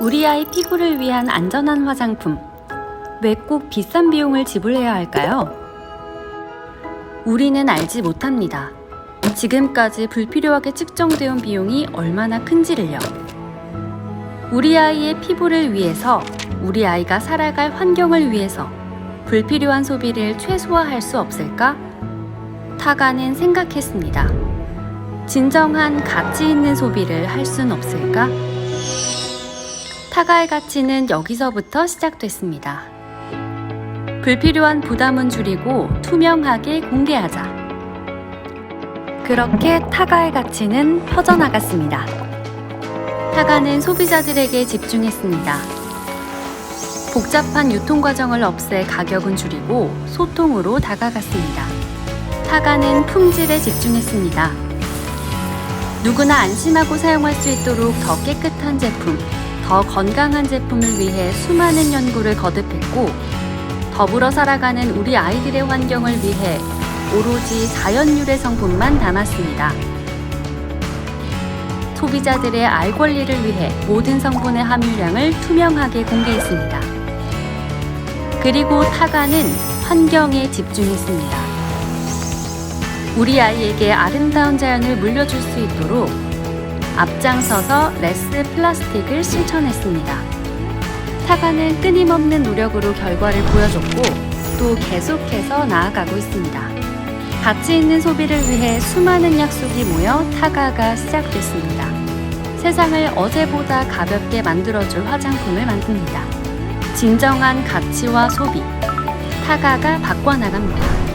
우리 아이 피부를 위한 안전한 화장품. 왜 꼭 비싼 비용을 지불해야 할까요? 우리는 알지 못합니다. 지금까지 불필요하게 측정되온 비용이 얼마나 큰지를요. 우리 아이의 피부를 위해서, 우리 아이가 살아갈 환경을 위해서 불필요한 소비를 최소화할 수 없을까? 타가는 생각했습니다. 진정한 가치 있는 소비를 할 순 없을까? 타가의 가치는 여기서부터 시작됐습니다. 불필요한 부담은 줄이고 투명하게 공개하자. 그렇게 타가의 가치는 퍼져나갔습니다. 타가는 소비자들에게 집중했습니다. 복잡한 유통 과정을 없애 가격은 줄이고 소통으로 다가갔습니다. 타가는 품질에 집중했습니다. 누구나 안심하고 사용할 수 있도록 더 깨끗한 제품, 더 건강한 제품을 위해 수많은 연구를 거듭했고, 더불어 살아가는 우리 아이들의 환경을 위해 오로지 자연 유래 성분만 담았습니다. 소비자들의 알 권리를 위해 모든 성분의 함유량을 투명하게 공개했습니다. 그리고 타가는 환경에 집중했습니다. 우리 아이에게 아름다운 자연을 물려줄 수 있도록 앞장서서 레스 플라스틱을 실천했습니다. 타가는 끊임없는 노력으로 결과를 보여줬고 또 계속해서 나아가고 있습니다. 가치 있는 소비를 위해 수많은 약속이 모여 타가가 시작됐습니다. 세상을 어제보다 가볍게 만들어줄 화장품을 만듭니다. 진정한 가치와 소비, 타가가 바꿔나갑니다.